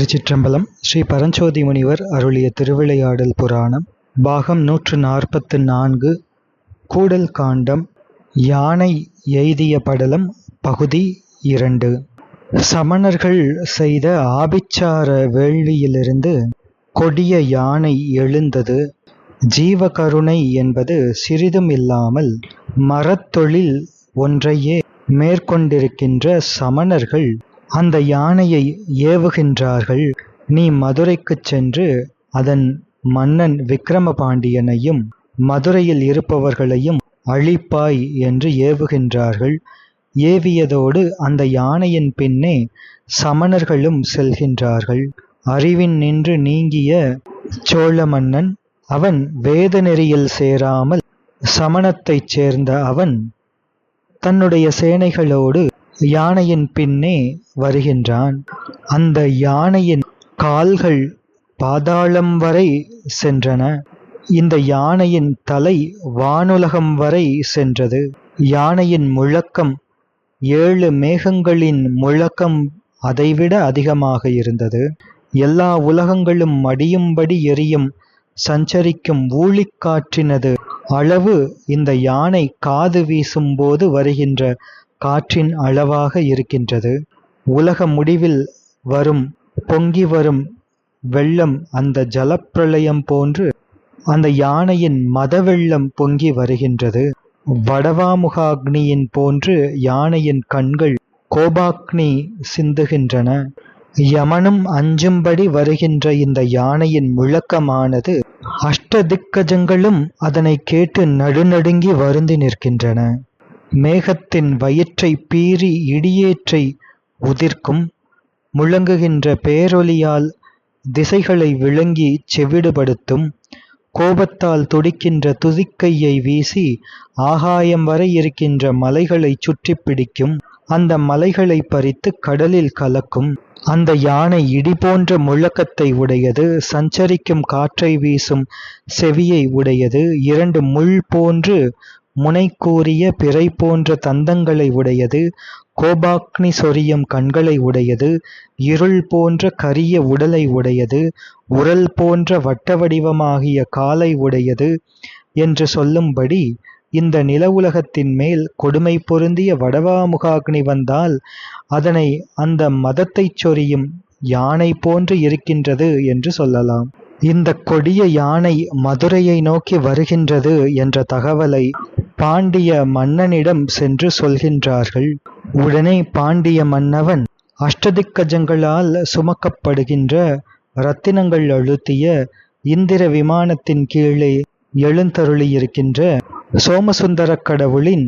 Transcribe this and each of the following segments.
திருச்சிற்றம்பலம் ஸ்ரீ பரஞ்சோதி முனிவர் அருளிய திருவிளையாடல் புராணம் பாகம் நூற்று நாற்பத்து நான்கு கூடல் காண்டம் யானை எய்திய படலம் பகுதி இரண்டு. சமணர்கள் செய்த ஆபிச்சார வேள்வியிலிருந்து கொடிய யானை எழுந்தது. ஜீவகருணை என்பது சிறிதும் இல்லாமல் மரத்தொழில் ஒன்றையே மேற்கொண்டிருக்கின்ற சமணர்கள் அந்த யானையை ஏவுகின்றார்கள். நீ மதுரைக்குச் சென்று அதன் மன்னன் விக்ரம பாண்டியனையும் மதுரையில் இருப்பவர்களையும் அழிப்பாய் என்று ஏவுகின்றார்கள். ஏவியதோடு அந்த யானையின் பின்னே சமணர்களும் செல்கின்றார்கள். அறிவின் நின்று நீங்கிய சோழ மன்னன் அவன் வேத நெறியில் சேராமல் சமணத்தைச் சேர்ந்த அவன் தன்னுடைய சேனைகளோடு யானையின் பின்னே வருகின்றான். அந்த யானையின் கால்கள் பாதாளம் வரை சென்றன. இந்த யானையின் தலை வானுலகம் வரை சென்றது. யானையின் முழக்கம் ஏழு மேகங்களின் முழக்கம் அதைவிட அதிகமாக இருந்தது. எல்லா உலகங்களும் மடியும்படி எரியும் சஞ்சரிக்கும் ஊழிக்காற்றினது அளவு இந்த யானை காது வீசும்போது வருகின்ற காற்றின் அளவாக இருக்கின்றது. உலக முடிவில் வரும் பொங்கி வரும் வெள்ளம் அந்த ஜலப்பிரளயம் போன்று அந்த யானையின் மத வெள்ளம் பொங்கி வருகின்றது. வடவாமுகாக்னியின் போன்று யானையின் கண்கள் கோபாக்னி சிந்துகின்றன. யமனும் அஞ்சும்படி வருகின்ற இந்த யானையின் முழக்கமானது அஷ்டதிக்கஜங்களும் அதனை கேட்டு நடுநடுங்கி வருந்தி நிற்கின்றன. மேகத்தின் வயிற்றை பீறி இடியேற்றை உதிர்க்கும் முழங்குகின்ற பேரொலியால் திசைகளை விளங்கி செவிடுபடுத்தும் கோபத்தால் துடிக்கின்ற துதிக்கையை வீசி ஆகாயம் வரை இருக்கின்ற மலைகளை சுற்றி பிடிக்கும். அந்த மலைகளை பறித்து கடலில் கலக்கும். அந்த யானை இடி போன்ற முழக்கத்தை உடையது சஞ்சரிக்கும் காற்றை வீசும் செவியை உடையது இரண்டு முள் போன்று முனை கூறிய பிறை போன்ற தந்தங்களை உடையது கோபாக்னி சொரியும் கண்களை உடையது இருள் போன்ற கரிய உடலை உடையது உரல் போன்ற வட்ட வடிவமாகிய காலை உடையது என்று சொல்லும்படி இந்த நில உலகத்தின் மேல் கொடுமை பொருந்திய வடவாமுகாக்னி வந்தால் அதனை அந்த மதத்தைச் சொரியும் யானை போன்று இருக்கின்றது என்று சொல்லலாம். இந்த கொடிய யானை மதுரையை நோக்கி வருகின்றது என்ற தகவலை பாண்டிய மன்னனிடம் சென்று சொல்கின்றார்கள். உடனே பாண்டிய மன்னவன் அஷ்டதிக்கஜங்களால் சுமக்கப்படுகின்ற ரத்தினங்கள் அழுத்திய இந்திர விமானத்தின் கீழே எழுந்தருளியிருக்கின்ற சோமசுந்தர கடவுளின்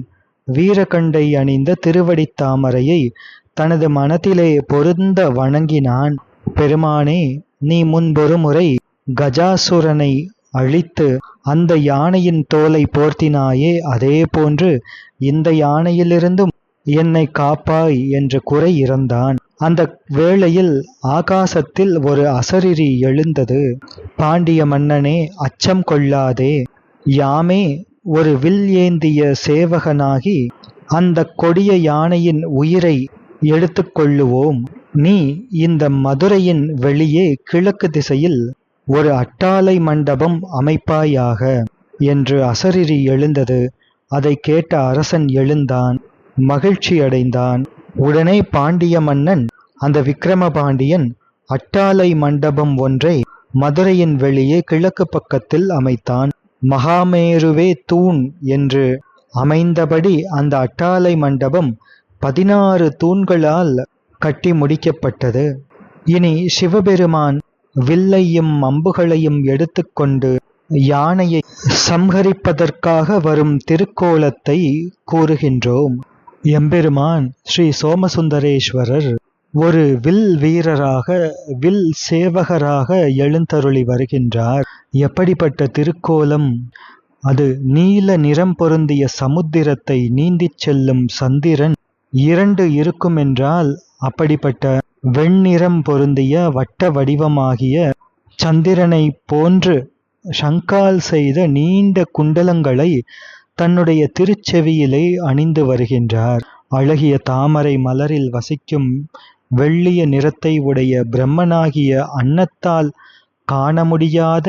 வீரகண்டை அணிந்த திருவடி தாமரையை தனது மனத்திலே பொருந்த வணங்கினான். பெருமானே நீ முன்பொரு முறை கஜாசுரனை அழித்து அந்த யானையின் தோலை போர்த்தினாயே அதே போன்று இந்த யானையிலிருந்தும் என்னை காப்பாய் என்று குறை இறந்தான். அந்த வேளையில் ஆகாசத்தில் ஒரு அசரிரி எழுந்தது. பாண்டிய மன்னனே அச்சம் கொள்ளாதே. யாமே ஒரு வில் ஏந்திய சேவகனாகி அந்த கொடிய யானையின் உயிரை எடுத்துக்கொள்ளுவோம் நீ இந்த மதுரையின் வெளியே கிழக்கு திசையில் ஒரு அட்டாளை மண்டபம் அமைப்பாயாக என்று அசரிரி எழுந்தது. அதை கேட்ட அரசன் எழுந்தான். மகிழ்ச்சி அடைந்தான். உடனே பாண்டிய மன்னன் அந்த விக்கிரமபாண்டியன் அட்டாளை மண்டபம் ஒன்றை மதுரையின் வெளியே கிழக்கு பக்கத்தில் அமைத்தான். மகாமேருவே தூண் என்று அமைந்தபடி அந்த அட்டாளை மண்டபம் பதினாறு தூண்களால் கட்டி முடிக்கப்பட்டது. இனி சிவபெருமான் வில்லையும் அம்புகளையும் எடுத்துக்கொண்டு யானையை சம்ஹரிப்பதற்காக வரும் திருக்கோலத்தை கூறுகின்றோம். எம்பெருமான் ஸ்ரீ சோமசுந்தரேஸ்வரர் ஒரு வில் வீரராக வில் சேவகராக எழுந்தருளி வருகின்றார். எப்படிப்பட்ட திருக்கோலம்? அது நீல நிறம் பொருந்திய சமுத்திரத்தை நீந்திச் செல்லும் சந்திரன் இரண்டு இருக்கும் என்றால் அப்படிப்பட்ட வெண்ணிறம் பொருந்திய வட்ட வடிவமாகிய சந்திரனை போன்று ஷங்கால் செய்த நீண்ட குண்டலங்களை தன்னுடைய திருச்செவியிலே அணிந்து வருகின்றார். அழகிய தாமரை மலரில் வசிக்கும் வெள்ளிய நிறத்தை உடைய பிரம்மனாகிய அன்னத்தால் காண முடியாத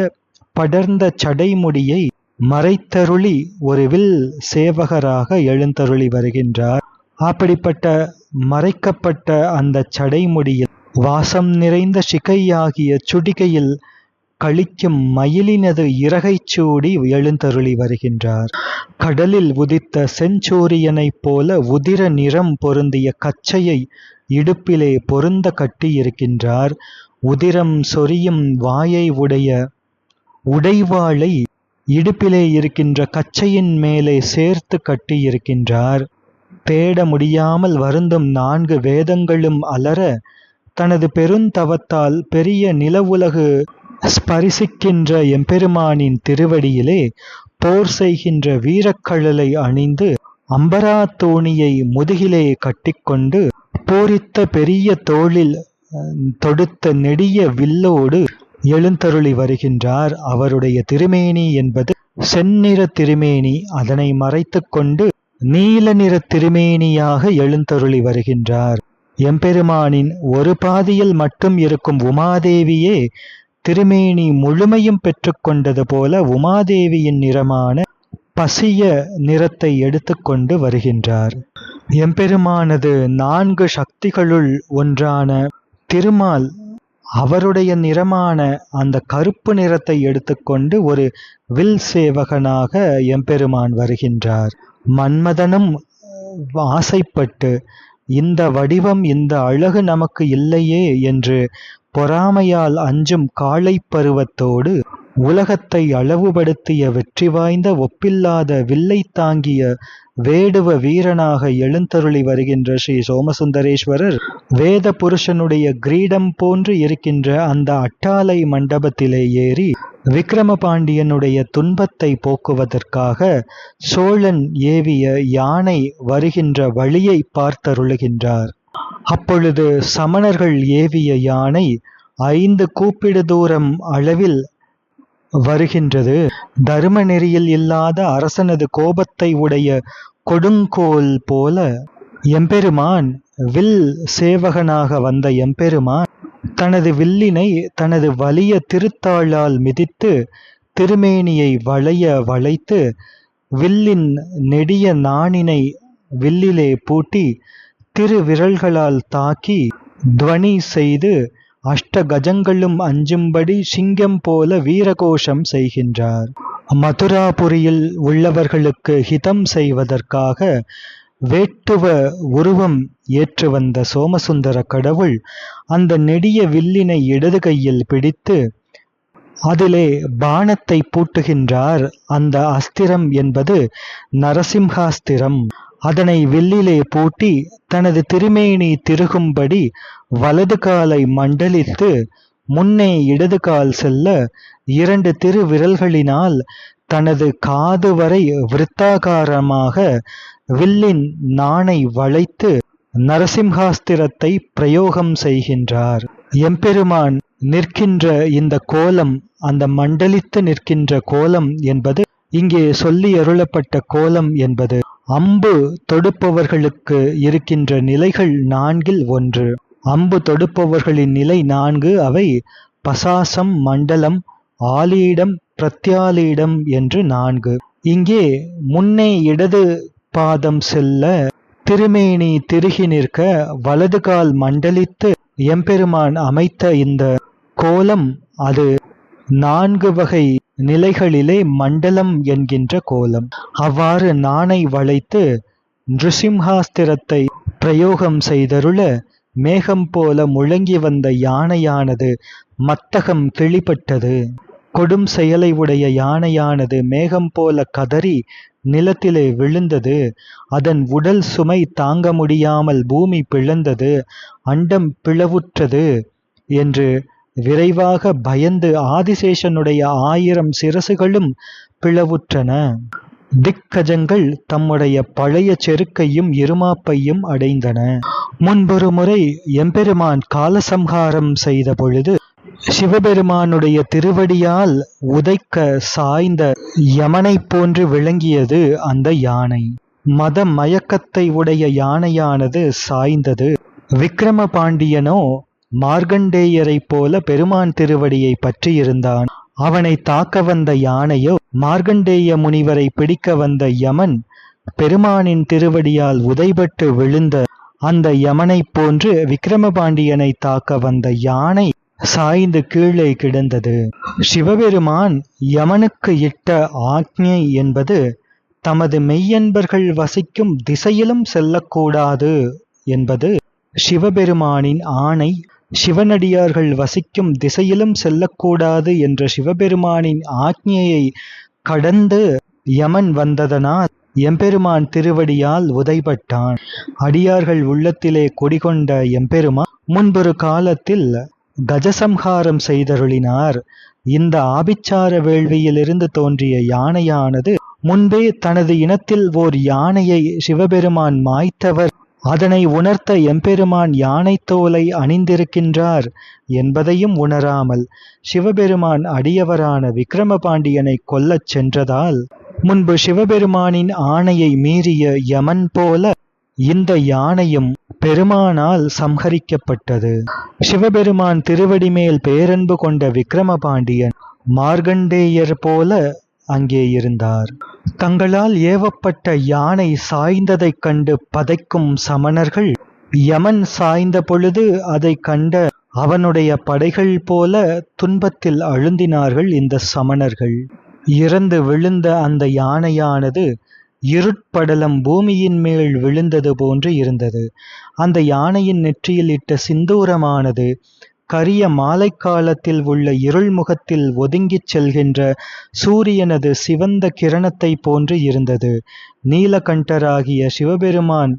படர்ந்த சடைமுடியை மறைத்தருளி ஒரு வில் சேவகராக எழுந்தருளி வருகின்றார். அப்படிப்பட்ட மறைக்கப்பட்ட அந்த சடைமுடியில் வாசம் நிறைந்த சிகையாகிய சுடிகையில் கழிக்கும் மயிலினது இறகைச் சூடி எழுந்தருளி வருகின்றார். கடலில் உதித்த செஞ்சூரியனைப் போல உதிர நிறம் பொருந்திய கச்சையை இடுப்பிலே பொருந்த கட்டியிருக்கின்றார். உதிரம் சொரியும் வாயை உடைய உடைவாளை இடுப்பிலே இருக்கின்ற கச்சையின் மேலே சேர்த்து கட்டியிருக்கின்றார். தேட முடியாமல் வருந்தும் நான்கு வேதங்களும் அலற தனது பெருந்தவத்தால் பெரிய நிலவுலகு ஸ்பரிசிக்கின்ற எம்பெருமானின் திருவடியிலே போர் செய்கின்ற வீரக்கழலை அணிந்து அம்பரா தோணியை முதுகிலே கட்டிக்கொண்டு போரித்த பெரிய தோளில் தொடுத்த நெடிய வில்லோடு எழுந்தருளி வருகின்றார். அவருடைய திருமேனி என்பது செந்நிற திருமேனி. அதனை மறைத்து கொண்டு நீல நிற திருமேனியாக எழுந்தருளி வருகின்றார். எம்பெருமானின் ஒரு பாதியில் மட்டும் இருக்கும் உமாதேவியே திருமேனி முழுமையும் பெற்றுக்கொண்டது போல உமாதேவியின் நிறமான பசிய நிறத்தை எடுத்துக்கொண்டு வருகின்றார். எம்பெருமானது நான்கு சக்திகளுள் ஒன்றான திருமால் அவருடைய நிறமான அந்த கருப்பு நிறத்தை எடுத்துக்கொண்டு ஒரு வில் சேவகனாக எம்பெருமான் வருகின்றார். மன்மதனும் ஆசைப்பட்டு இந்த வடிவம் இந்த அழகு நமக்கு இல்லையே என்று பொறாமையால் அஞ்சும் காளைப் பருவத்தோடு உலகத்தை அளவுபடுத்திய வெற்றி வாய்ந்த ஒப்பில்லாத வில்லை தாங்கிய வேடுவ வீரனாக எழுந்தருளி வருகின்ற ஸ்ரீ சோமசுந்தரேஸ்வரர் வேத புருஷனுடைய கிரீடம் போன்று இருக்கின்ற அந்த அட்டாலை மண்டபத்திலே ஏறி விக்ரம பாண்டியனுடைய துன்பத்தை போக்குவதற்காக சோழன் ஏவிய யானை வருகின்ற வழியை பார்த்தருளுகின்றார். அப்பொழுது சமணர்கள் ஏவிய யானை ஐந்து கூப்பிடு தூரம் அளவில் வருகின்றது. தர்ம நெறியில் இல்லாத அரசனது கோபத்தை உடைய கொடுங்கோல் போல எம்பெருமான் வில் சேவகனாக வந்த எம்பெருமான் தனது வில்லினை தனது வலிய திருத்தாளால் மிதித்து திருமேனியை வளைய வளைத்து வில்லின் நெடிய நாணினை வில்லிலே பூட்டி திரு விரல்களால் தாக்கி துவனி செய்து அஷ்ட கஜங்களும் அஞ்சும்படி சிங்கம் போல வீரகோஷம் செய்கின்றார். மதுராபுரியில் உள்ளவர்களுக்கு ஹிதம் செய்வதற்காக வேட்டுவ உருவம் ஏற்று வந்த சோமசுந்தர கடவுள் அந்த நெடிய வில்லினை இடது கையில் பிடித்து அதிலே பானத்தை பூட்டுகின்றார். அந்த அஸ்திரம் என்பது நரசிம்ஹாஸ்திரம். அதனை வில்லிலே பூட்டி தனது திருமேனி திருகும்படி வலது காலை மண்டலித்து முன்னே இடது கால் செல்ல இரண்டு திரு விரல்களினால் தனது காது வரை விருத்தாகாரமாக வில்லின் நாணை வளைத்து நரசிம்ஹாஸ்திரத்தை பிரயோகம் செய்கின்றார். எம்பெருமான் நிற்கின்ற இந்த கோலம் அந்த மண்டலித்து நிற்கின்ற கோலம் என்பது இங்கே சொல்லி அருளப்பட்ட கோலம் என்பது. அம்பு தொடுப்பவர்களுக்கு இருக்கின்ற நிலைகள் நான்கில் ஒன்று. அம்பு தொடுப்பவர்களின் நிலை நான்கு. அவை பசாசம் மண்டலம் ஆலியிடம் பிரத்யாலியிடம் என்று நான்கு. இங்கே முன்னே இடது பாதம் செல்ல திருமேனி திருகி நிற்க வலது கால் மண்டலித்து எம்பெருமான் அமைத்த இந்த கோலம் அது நான்கு வகை நிலைகளிலே மண்டலம் என்கின்ற கோலம். அவ்வாறு நாணை வளைத்து நிருசிம்ஹாஸ்திரத்தை பிரயோகம் செய்தருள மேகம் போல முழங்கி வந்த யானையானது மத்தகம் கிளிப்பட்டது கொடும் செயலை உடைய யானையானது மேகம் போல கதறி நிலத்திலே விழுந்தது. அதன் உடல் சுமை தாங்க முடியாமல் பூமி பிளந்தது. அண்டம் பிளவுற்றது என்று விரைவாக பயந்து ஆதிசேஷனுடைய ஆயிரம் சிரசுகளும் பிளவுற்றன. திக்கஜங்கள் தம்முடைய பழைய செருக்கையும் இருமாப்பையும் அடைந்தன. முன்பொரு முறை எம்பெருமான் காலசம்ஹாரம் செய்த பொழுது சிவபெருமானுடைய திருவடியால் உதைக்க சாய்ந்த யமனைப் போன்று விளங்கியது அந்த யானை. மத மயக்கத்தை உடைய யானையானது சாய்ந்தது. விக்ரம பாண்டியனோ மார்க்கண்டேயரைப் போல பெருமான் திருவடியை பற்றியிருந்தான். அவனை தாக்க வந்த யானையோ மார்கண்டேய முனிவரை பிடிக்க வந்த யமன் பெருமானின் திருவடியால் உதைபட்டு விழுந்த அந்த யமனைப் போன்று விக்கிரமபாண்டியனை தாக்க வந்த யானை சாய்ந்து கீழே கிடந்தது. சிவபெருமான் யமனுக்கு இட்ட ஆக்ஞை என்பது தமது மெய்யன்பர்கள் வசிக்கும் திசையிலும் செல்லக்கூடாது என்பது சிவபெருமானின் ஆணை. சிவனடியார்கள் வசிக்கும் திசையிலும் செல்லக்கூடாது என்ற சிவபெருமானின் ஆக்ஞையை கடந்து யமன் வந்ததனால் எம்பெருமான் திருவடியால் உதைபட்டான். அடியார்கள் உள்ளத்திலே கொடிகொண்ட எம்பெருமான் முன்பொரு காலத்தில் கஜசம்ஹாரம் செய்தருளினார். இந்த ஆபிச்சார வேள்வியிலிருந்து தோன்றிய யானையானது முன்பே தனது இனத்தில் ஓர் யானையை சிவபெருமான் மாய்த்தவர். அதனை உணர்த்த எம்பெருமான் யானை தோலை அணிந்திருக்கின்றார் என்பதையும் உணராமல் சிவபெருமான் அடியவரான விக்ரமபாண்டியனை கொல்லச் சென்றதால் முன்பு சிவபெருமானின் ஆணையை மீறிய யமன் போல இந்த யானையும் பெருமானால் சம்ஹரிக்கப்பட்டது. சிவபெருமான் திருவடி மேல் பேரன்பு கொண்ட விக்கிரமபாண்டியன் மார்கண்டேயர் போல அங்கே இருந்தார். தங்களால் ஏவப்பட்ட யானை சாய்ந்ததைக் கண்டு பதைக்கும் சமணர்கள் யமன் சாய்ந்த பொழுது அதைக் கண்ட அவனுடைய படைகள் போல துன்பத்தில் அழுந்தினார்கள் இந்த சமணர்கள். இறந்து விழுந்த அந்த யானையானது இருட்படலம் பூமியின் மேல் விழுந்தது போன்று இருந்தது. அந்த யானையின் நெற்றியில் இட்ட சிந்தூரமானது கரிய மாலை காலத்தில் உள்ள இருள் முகத்தில் ஒதுங்கிச் செல்கின்ற சூரியனது சிவந்த கிரணத்தை போன்று இருந்தது. நீலகண்டராகிய சிவபெருமான்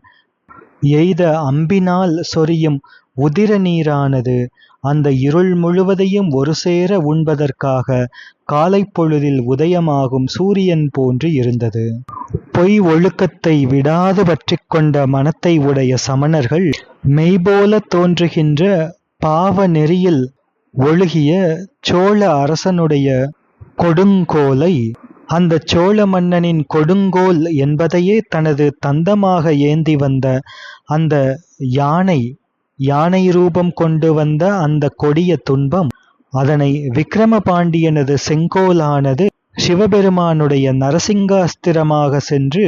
எய்த அம்பினால் சொரியும் உதிர நீரானது அந்த இருள் முழுவதையும் ஒரு சேர உண்பதற்காக காலை பொழுதில் உதயமாகும் சூரியன் போன்று இருந்தது. பொய் ஒழுக்கத்தை விடாது பற்றி கொண்ட மனத்தை உடைய சமணர்கள் மெய்போல தோன்றுகின்ற பாவ நெறியில் ஒழுகிய சோழ அரசனுடைய கொடுங்கோலை அந்த சோழ மன்னனின் கொடுங்கோல் என்பதையே தனது தந்தமாக ஏந்தி வந்த அந்த யானை யானை ரூபம் கொண்டு வந்த அந்த கொடிய துன்பம் அதனை விக்கிரம பாண்டியனது செங்கோலானது சிவபெருமானுடைய நரசிங்காஸ்திரமாக சென்று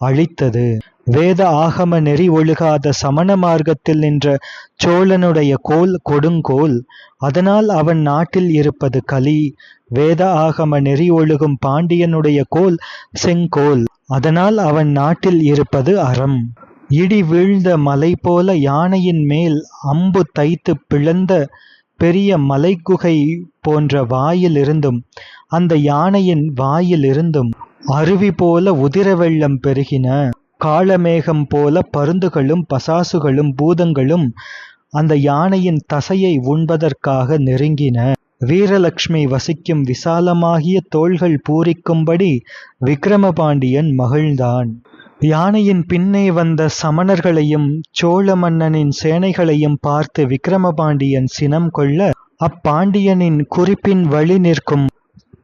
அழித்தது. வேத ஆகம நெறி ஒழுகாத சமண மார்க்கத்தில் நின்ற சோழனுடைய கோல் கொடுங்கோல் அதனால் அவன் நாட்டில் இருப்பது கலி வேத ஆகம நெறி ஒழுகும் பாண்டியனுடைய கோல் செங்கோல் அதனால் அவன் நாட்டில் இருப்பது அறம். இடி வீழ்ந்த மலை போல யானையின் மேல் அம்பு தைத்து பிளந்த பெரிய மலைக்குகை போன்ற வாயிலிருந்தும் அந்த யானையின் வாயிலிருந்தும் அருவி போல உதிர வெள்ளம் பெருகின. காளமேகம் போல பருந்துகளும் பசாசுகளும் பூதங்களும் அந்த யானையின் தசையை உண்பதற்காக நெருங்கின. வீரலட்சுமி வசிக்கும் விசாலமாகிய தோள்கள் பூரிக்கும்படி விக்கிரமபாண்டியன் மகிழ்ந்தான். யானையின் பின்னே வந்த சமணர்களையும் சோழ மன்னனின் சேனைகளையும் பார்த்து விக்கிரமபாண்டியன் சினம் கொள்ள அப்பாண்டியனின் குறிப்பின் வழி நிற்கும்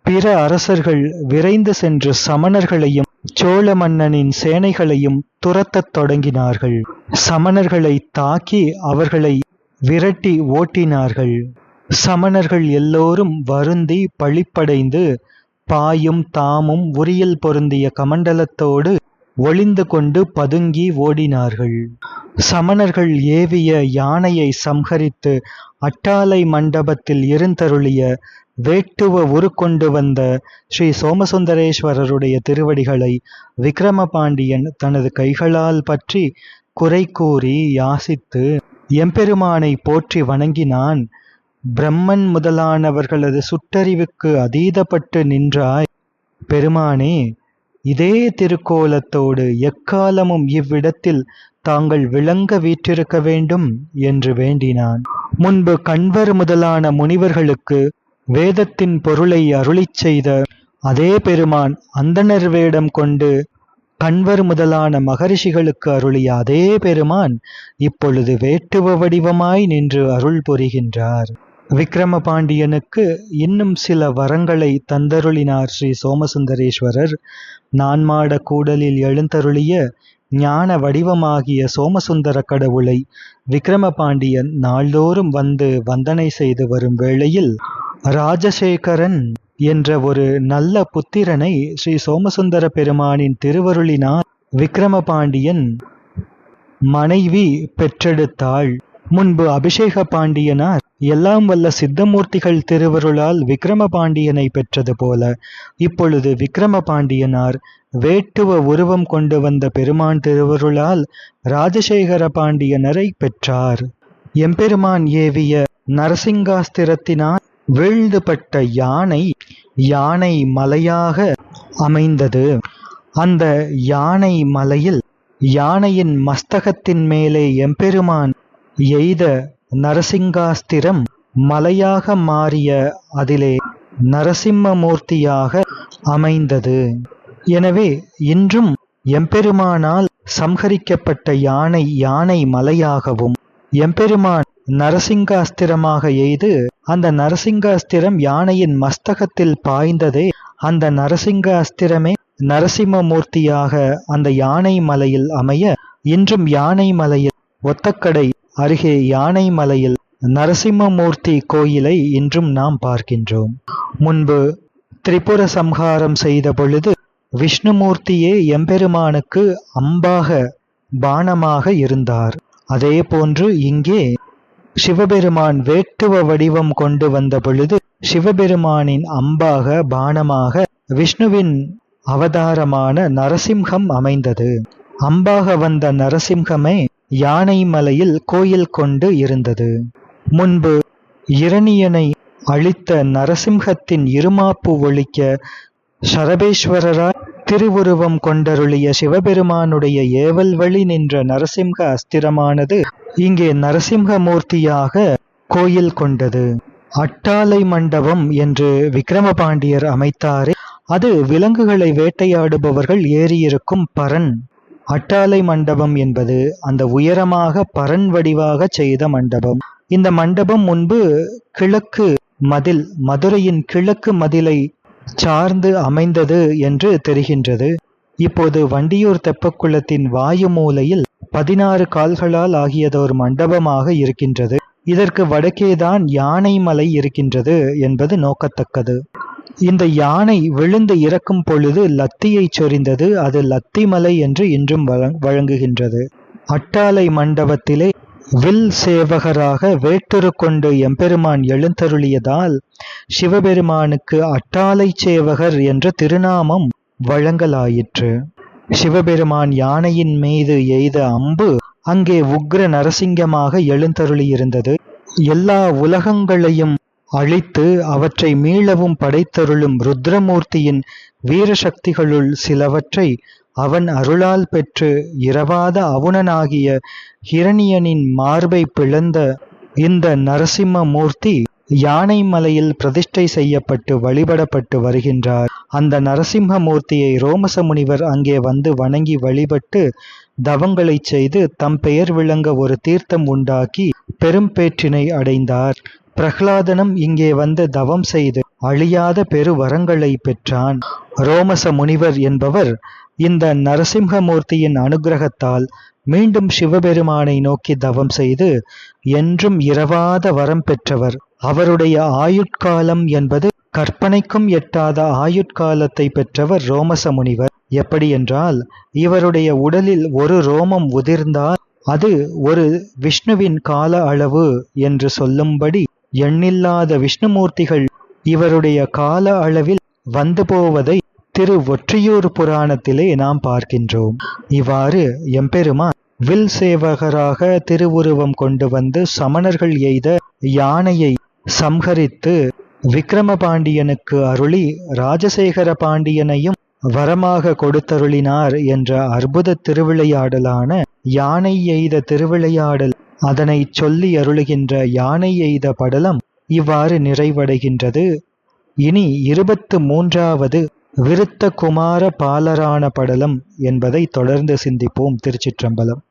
பிற அரசர்கள் விரைந்து சென்று சமணர்களையும் சோழ மன்னனின் சேனைகளையும் துரத்தத் தொடங்கினார்கள். சமணர்களை தாக்கி அவர்களை விரட்டி ஓட்டினார்கள். சமணர்கள் எல்லோரும் வருந்தி பழிப்படைந்து பாயும் தாமும் உரியில் பொருந்திய கமண்டலத்தோடு ஒளிந்து கொண்டு பதுங்கி ஓடினார்கள். சமணர்கள் ஏவிய யானையை சம்ஹரித்து அட்டாலை மண்டபத்தில் இருந்தருளிய வேட்டுவ உருக்கொண்டு வந்த ஸ்ரீ சோமசுந்தரேஸ்வரருடைய திருவடிகளை விக்கிரமபாண்டியன் தனது கைகளால் பற்றி குறை கூறி யாசித்து எம்பெருமானை போற்றி வணங்கினான். பிரம்மன் முதலானவர்களது சுட்டறிவுக்கு அதீதப்பட்டு நின்றாய். பெருமானே இதே திருக்கோலத்தோடு எக்காலமும் இவ்விடத்தில் தாங்கள் விளங்க வீற்றிருக்க வேண்டும் என்று வேண்டினான். முன்பு கண்வர் முதலான முனிவர்களுக்கு வேதத்தின் பொருளை அருளிச் செய்த அதே பெருமான் அந்தணர் வேடம் கொண்டு கண்வர் முதலான மகரிஷிகளுக்கு அருளிய அதே பெருமான் இப்பொழுது வேட்டுவ வடிவமாய் நின்று அருள் புரிகின்றார். விக்கிரமபாண்டியனுக்கு இன்னும் சில வரங்களை தந்தருளினார் ஸ்ரீ சோமசுந்தரேஸ்வரர். நான்மாட கூடலில் எழுந்தருளிய ஞான வடிவமாகிய சோமசுந்தர கடவுளை விக்கிரமபாண்டியன் நாள்தோறும் வந்து வந்தனை செய்து வரும் வேளையில் ராஜசேகரன் என்ற ஒரு நல்ல புத்திரனை ஸ்ரீ சோமசுந்தர பெருமானின் திருவருளினால் விக்கிரமபாண்டியன் மனைவி பெற்றெடுத்தாள். முன்பு அபிஷேக பாண்டியனார் எல்லாம் வல்ல சித்தமூர்த்திகள் திருவருளால் விக்கிரமபாண்டியனை பெற்றது போல. இப்பொழுது விக்கிரமபாண்டியனார் வேட்டுவ உருவம் கொண்டு வந்த பெருமான் திருவருளால் ராஜசேகர பாண்டியனரை பெற்றார். எம்பெருமான் ஏவிய நரசிங்காஸ்திரத்தினால் வீழ்ந்துபட்ட யானை யானை மலையாக அமைந்தது. அந்த யானை மலையில் யானையின் மஸ்தகத்தின் மேலே எம்பெருமான் எய்த நரசிங்காஸ்திரம் மலையாக மாறிய அதிலே நரசிம்மமூர்த்தியாக அமைந்தது. எனவே இன்றும் எம்பெருமானால் சம்ஹரிக்கப்பட்ட யானை யானை மலையாகவும் எம்பெருமான் நரசிங்காஸ்திரமாக எய்து அந்த நரசிங்காஸ்திரம் யானையின் மஸ்தகத்தில் பாய்ந்ததே அந்த நரசிங்காஸ்திரமே நரசிம்மமூர்த்தியாக அந்த யானை மலையில் அமைய இன்றும் யானை மலையில் ஒத்தக்கடை அருகே யானை மலையில் நரசிம்மமூர்த்தி கோயிலை இன்றும் நாம் பார்க்கின்றோம். முன்பு திரிபுர சம்ஹாரம் செய்த பொழுது விஷ்ணுமூர்த்தியே எம்பெருமானுக்கு அம்பாக பானமாக இருந்தார். அதே போன்று இங்கே சிவபெருமான் வேட்டுவ வடிவம் கொண்டு வந்த பொழுது சிவபெருமானின் அம்பாக பானமாக விஷ்ணுவின் அவதாரமான நரசிம்ஹம் அமைந்தது. அம்பாக வந்த நரசிம்ஹமே யானை மலையில் கோயில் கொண்டு இருந்தது. முன்பு இரணியனை அழித்த நரசிம்ஹத்தின் இருமாப்பு ஒழிக்க சரபேஸ்வரராய் திருவுருவம் கொண்டருளிய சிவபெருமானுடைய ஏவல் வழி நின்ற நரசிம்ஹ அஸ்திரமானது இங்கே நரசிம்ஹமூர்த்தியாக கோயில் கொண்டது. அட்டாலை மண்டபம் என்று விக்கிரமபாண்டியர் அமைத்தாரே அது விலங்குகளை வேட்டையாடுபவர்கள் ஏறியிருக்கும் பரன். அட்டாலை மண்டபம் என்பது அந்த உயரமாக பரன் வடிவாக செய்த மண்டபம். இந்த மண்டபம் முன்பு கிழக்கு மதில் மதுரையின் கிழக்கு மதிலை சார்ந்து அமைந்தது என்று தெரிகின்றது. இப்போது வண்டியூர் தெப்பக்குளத்தின் வாயு மூலையில் பதினாறு கால்களால் ஆகியதோர் மண்டபமாக இருக்கின்றது. இதற்கு வடக்கேதான் யானை மலை இருக்கின்றது என்பது நோக்கத்தக்கது. இந்த யானை விழுந்து இறக்கும் பொழுது லத்தியை சொரிந்தது அது லத்தி மலை என்று இன்றும் வழங்குகின்றது. அட்டாலை மண்டபத்திலே வில் சேவகராக வேட்டுரு கொண்டு எம்பெருமான் எழுந்தருளியதால் சிவபெருமானுக்கு அட்டாலை சேவகர் என்ற திருநாமம் வழங்கலாயிற்று. சிவபெருமான் யானையின் மீது எய்த அம்பு அங்கே உக்ர நரசிங்கமாக எழுந்தருளியிருந்தது. எல்லா உலகங்களையும் அழித்து அவற்றை மீளவும் படைத்தருளும் ருத்ரமூர்த்தியின் வீரசக்திகளுள் சிலவற்றை அவன் அருளால் பெற்று இரவாத அவுணனாகிய ஹிரணியனின் மார்பை பிளந்த இந்த நரசிம்ம மூர்த்தி யானை மலையில் பிரதிஷ்டை செய்யப்பட்டு வழிபடப்பட்டு வருகின்றார். அந்த நரசிம்ம மூர்த்தியை ரோமச முனிவர் அங்கே வந்து வணங்கி வழிபட்டு தவங்களை செய்து தம் பெயர் விளங்க ஒரு தீர்த்தம் உண்டாக்கி பெரும்பேற்றினை அடைந்தார். பிரகலாதனும் இங்கே வந்து தவம் செய்து அழியாத பெரு வரங்களை பெற்றான். ரோமச முனிவர் என்பவர் இந்த நரசிம்ஹமூர்த்தியின் அனுகிரகத்தால் மீண்டும் சிவபெருமானை நோக்கி தவம் செய்து என்றும் இரவாத வரம் பெற்றவர். அவருடைய ஆயுட்காலம் என்பது கற்பனைக்கும் எட்டாத ஆயுட்காலத்தை பெற்றவர் ரோமச முனிவர். எப்படி என்றால் இவருடைய உடலில் ஒரு ரோமம் உதிர்ந்தால் அது ஒரு விஷ்ணுவின் கால அளவு என்று சொல்லும்படி எண்ணில்லாத விஷ்ணுமூர்த்திகள் இவருடைய கால அளவில் வந்து போவதை திரு ஒற்றியூர் புராணத்திலே நாம் பார்க்கின்றோம். இவ்வாறு எம்பெருமான் வில் சேவகராக திருவுருவம் கொண்டு வந்து சமணர்கள் எய்த யானையை சம்ஹரித்து விக்கிரம பாண்டியனுக்கு அருளி ராஜசேகர பாண்டியனையும் வரமாக கொடுத்தருளினார் என்ற அற்புத திருவிளையாடலான யானை எய்த திருவிளையாடல் அதனை சொல்லி அருளுகின்ற யானை எய்த படலம் இவ்வாறு நிறைவடைகின்றது. இனி இருபத்து மூன்றாவது விருத்த குமார பாலரான படலம் என்பதை தொடர்ந்து சிந்திப்போம் திருச்சிற்றம்பலம்.